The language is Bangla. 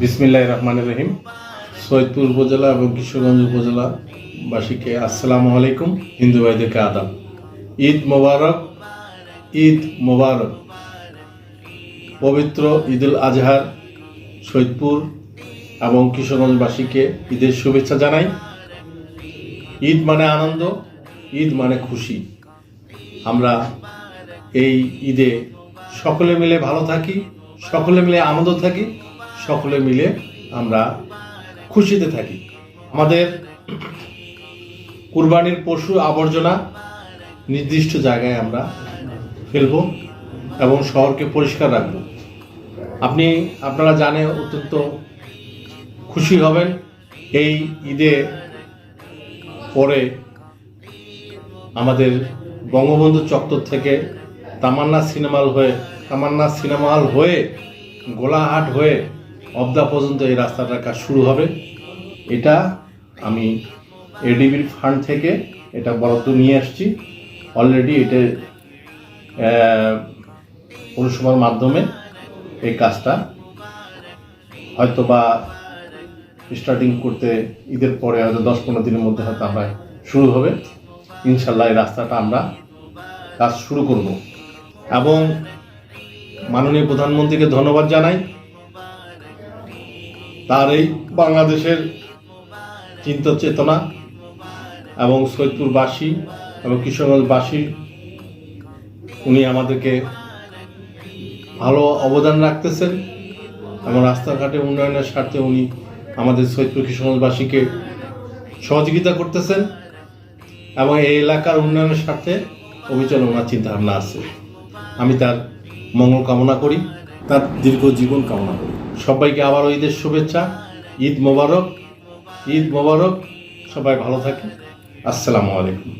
বিসমিল্লাহ রহমান রহিম। সৈয়দপুর উপজেলা এবং কিশোরগঞ্জ উপজেলা বাসীকে আসসালামু আলাইকুম। হিন্দু ভাইদেরকে আদাব। ঈদ মোবারক ঈদ মোবারক। পবিত্র ঈদুল আজহার সৈয়দপুর এবং কিশোরগঞ্জবাসীকে ঈদের শুভেচ্ছা জানাই। ঈদ মানে আনন্দ, ঈদ মানে খুশি। আমরা এই ঈদে সকলে মিলে ভালো থাকি, সকলে মিলে আনন্দ থাকি। সকলে মিলে আমরা খুশিতে থাকি। আমাদের কুরবানির পশু আবর্জনা নির্দিষ্ট জায়গায় আমরা ফেলব এবং শহরকে পরিষ্কার রাখব। আপনি, আপনারা জানে অত্যন্ত খুশি হবেন এই ঈদে পরে আমাদের বঙ্গবন্ধু চত্বর থেকে তামান্না সিনেমা হল হয়ে, তামান্না সিনেমা হল হয়ে, গোলাহাট হয়ে অবদা পর্যন্ত এই রাস্তাটার কাজ শুরু হবে। এটা আমি এডিবির ফান্ড থেকে এটা বরাদ্দ নিয়ে আসছি। অলরেডি এটা পৌরসভার মাধ্যমে এই কাজটা হয়তো বা স্টার্টিং করতে ঈদের পরে হয়তো দশ পনেরো দিনের মধ্যে হয়তো আমরা শুরু হবে। ইনশাল্লাহ এই রাস্তাটা আমরা কাজ শুরু করব। এবং মাননীয় প্রধানমন্ত্রীকে ধন্যবাদ জানাই। তার এই বাংলাদেশের চিন্তা চেতনা এবং সৈয়দপুরবাসী এবং কিশোরগঞ্জবাসী, উনি আমাদেরকে ভালো অবদান রাখতেছেন এবং রাস্তাঘাটে উন্নয়নের স্বার্থে উনি আমাদের সৈয়দপুর কিশোরগঞ্জবাসীকে সহযোগিতা করতেছেন এবং এই এলাকার উন্নয়নের স্বার্থে অবিচল ওনার চিন্তাভাবনা আছে। আমি তার মঙ্গল কামনা করি, তার দীর্ঘ জীবন কামনা করি। সবাইকে আবারও ঈদের শুভেচ্ছা। ঈদ মোবারক ঈদ মোবারক সবাই ভালো থাকে। আসসালামু আলাইকুম।